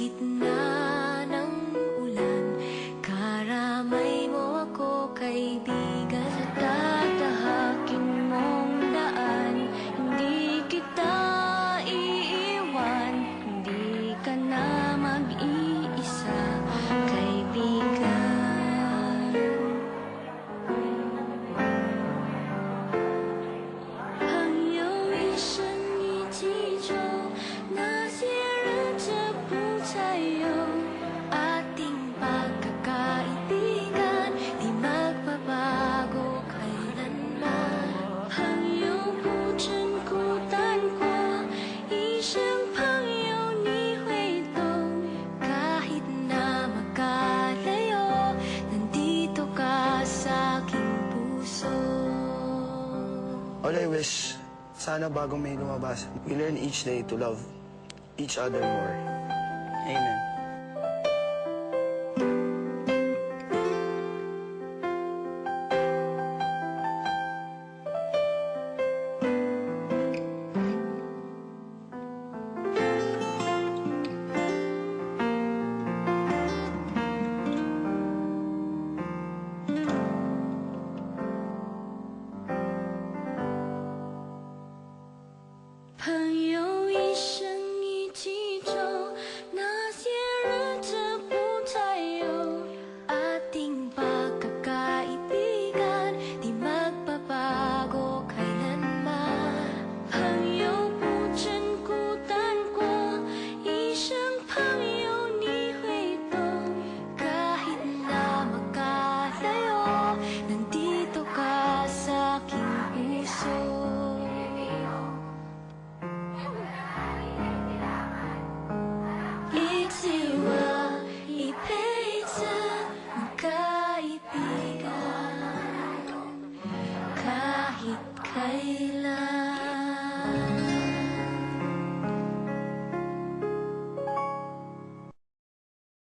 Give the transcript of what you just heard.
getting All I wish, sana bagong may lumabas, we learn each day to love each other more. 朋友 Kailash.